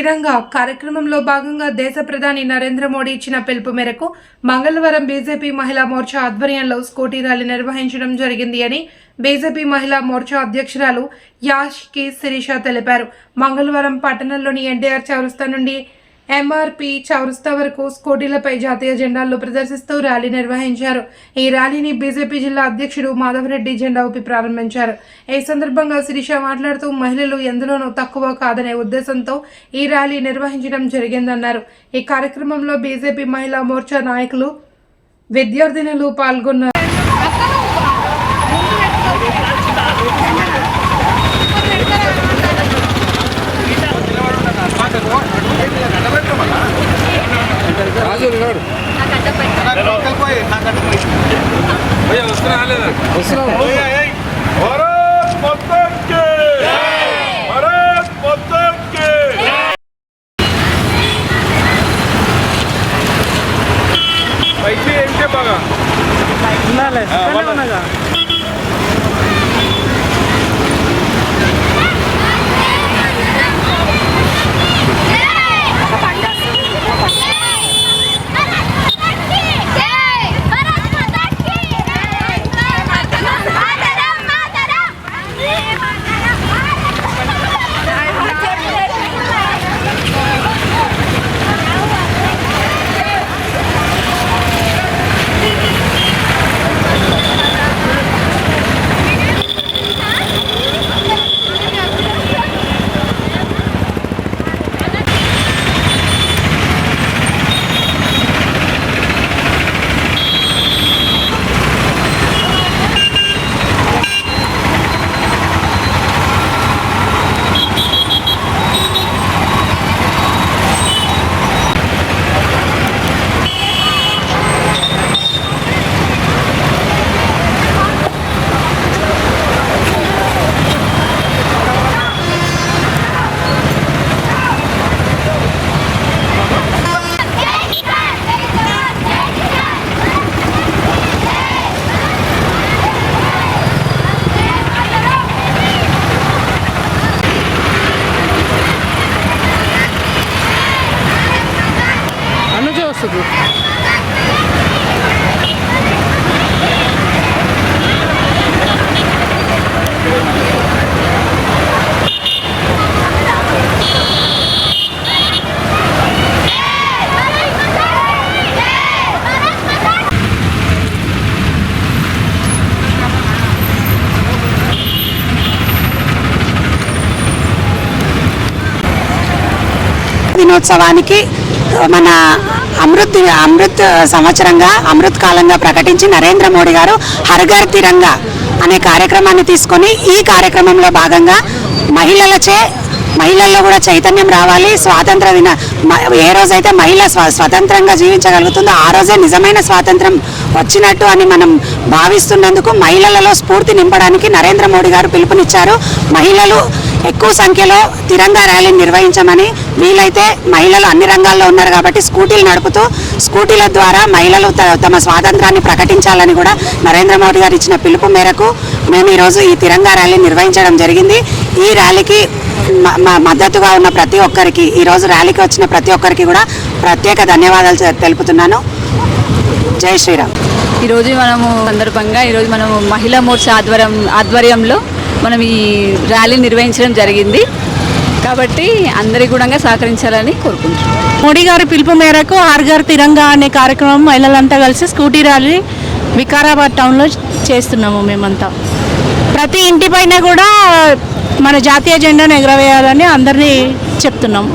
తిరంగా కార్యక్రమంలో భాగంగా దేశ ప్రధాని నరేంద్ర మోడీ ఇచ్చిన పిలుపు మేరకు మంగళవారం బీజేపీ మహిళా మోర్చా ఆధ్వర్యంలో స్కూటీ ర్యాలీ నిర్వహించడం జరిగింది అని బీజేపీ మహిళా మోర్చా అధ్యక్షురాలు యాష్ కే శిరీష తెలిపారు. మంగళవారం పట్టణంలోని ఎన్టీఆర్ చౌరస్తా నుండి ఎంఆర్పి చౌరస్తా వరకు స్కూటీలపై జాతీయ జెండాలు ప్రదర్శిస్తూ ర్యాలీ నిర్వహించారు. ఈ ర్యాలీని బీజేపీ జిల్లా అధ్యక్షుడు మాధవరెడ్డి జెండా ఊపి ప్రారంభించారు. ఈ సందర్భంగా శిరీష మాట్లాడుతూ మహిళలు ఎందులోనూ తక్కువ కాదనే ఉద్దేశంతో ఈ ర్యాలీ నిర్వహించడం జరిగిందన్నారు. ఈ కార్యక్రమంలో బీజేపీ మహిళా మోర్చా నాయకులు విద్యార్థినులు పాల్గొన్నారు. भारत माता के। भारत माता के। पैसे यांचे बघा? దినోత్సవానికి మన అమృత్ అమృత్ సంవత్సరంగా అమృత్ కాలంగా ప్రకటించి నరేంద్ర మోడీ గారు హర్ఘర్ తిరంగా అనే కార్యక్రమాన్ని తీసుకొని ఈ కార్యక్రమంలో భాగంగా మహిళలచే మహిళల్లో కూడా చైతన్యం రావాలి స్వాతంత్ర దిన మ- ఏ రోజైతే మహిళ స్వ స్వతంత్రంగా జీవించగలుగుతుందో ఆ రోజే నిజమైన స్వాతంత్రం వచ్చినట్టు అని మనం భావిస్తున్నందుకు మహిళలలో స్ఫూర్తి నింపడానికి నరేంద్ర మోడీ గారు పిలుపునిచ్చారు. మహిళలు ఎక్కువ సంఖ్యలో తిరంగా ర్యాలీని నిర్వహించమని వీలైతే మహిళలు అన్ని రంగాల్లో ఉన్నారు కాబట్టి స్కూటీలు నడుపుతూ స్కూటీల ద్వారా మహిళలు త- తమ స్వాతంత్రాన్ని ప్రకటించాలని కూడా నరేంద్ర మోడీ గారు ఇచ్చిన పిలుపు మేరకు మేము ఈరోజు ఈ తిరంగా ర్యాలీ నిర్వహించడం జరిగింది. ఈ ర్యాలీకి మ- మద్దతుగా ఉన్న ప్రతి ఒక్కరికి ఈరోజు ర్యాలీకి వచ్చిన ప్రతి ఒక్కరికి కూడా ప్రత్యేక ధన్యవాదాలు తెలుపుతున్నాను. జై శ్రీరామ్. ఈరోజు మనము సందర్భంగా ఈరోజు మనము మహిళా మోర్చా ఆధ్వర్యం ఆధ్వర్యంలో మనం ఈ ర్యాలీ నిర్వహించడం జరిగింది. కాబట్టి అందరి కూడా సహకరించాలని కోరుకుంటున్నాను. మోడీ గారి పిలుపు మేరకు ఆర్గార్ తిరంగా అనే కార్యక్రమం మహిళలంతా కలిసి స్కూటీ ర్యాలీ వికారాబాద్ టౌన్లో చేస్తున్నాము మేమంతా. ప్రతి ఇంటి పైన కూడా మన జాతీయ జెండాను ఎగరవేయాలని అందరినీ చెప్తున్నాము.